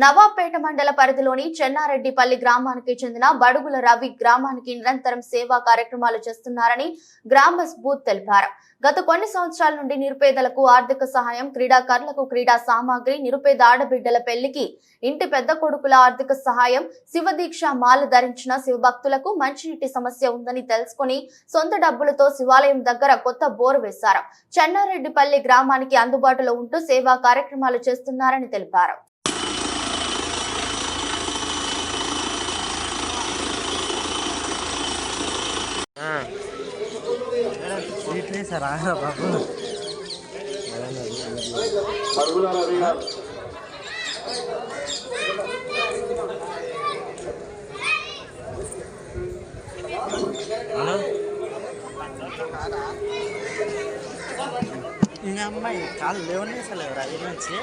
నవాబ్పేట మండల పరిధిలోని చెన్నారెడ్డిపల్లి గ్రామానికి చెందిన బడుగుల రవి గ్రామానికి నిరంతరం సేవా కార్యక్రమాలు చేస్తున్నారని గ్రామస్ బూత్ తెలిపారు. గత కొన్ని సంవత్సరాల నుండి నిరుపేదలకు ఆర్థిక సహాయం క్రీడాకారులకు క్రీడా సామాగ్రి నిరుపేద ఆడబిడ్డల పెళ్ళికి ఇంటి పెద్ద కొడుకుల ఆర్థిక సహాయం శివదీక్ష మాల ధరించిన శివభక్తులకు మంచినీటి సమస్య ఉందని తెలుసుకుని సొంత డబ్బులతో శివాలయం దగ్గర కొత్త బోరు వేశారు. చెన్నారెడ్డిపల్లి గ్రామానికి అందుబాటులో ఉంటూ సేవా కార్యక్రమాలు చేస్తున్నారని తెలిపారు. సీట్లే సార్ ఆగరా బాబు. హలో. ఇంకా అమ్మాయి కాళ్ళు లేవనే సార్ రా నుంచి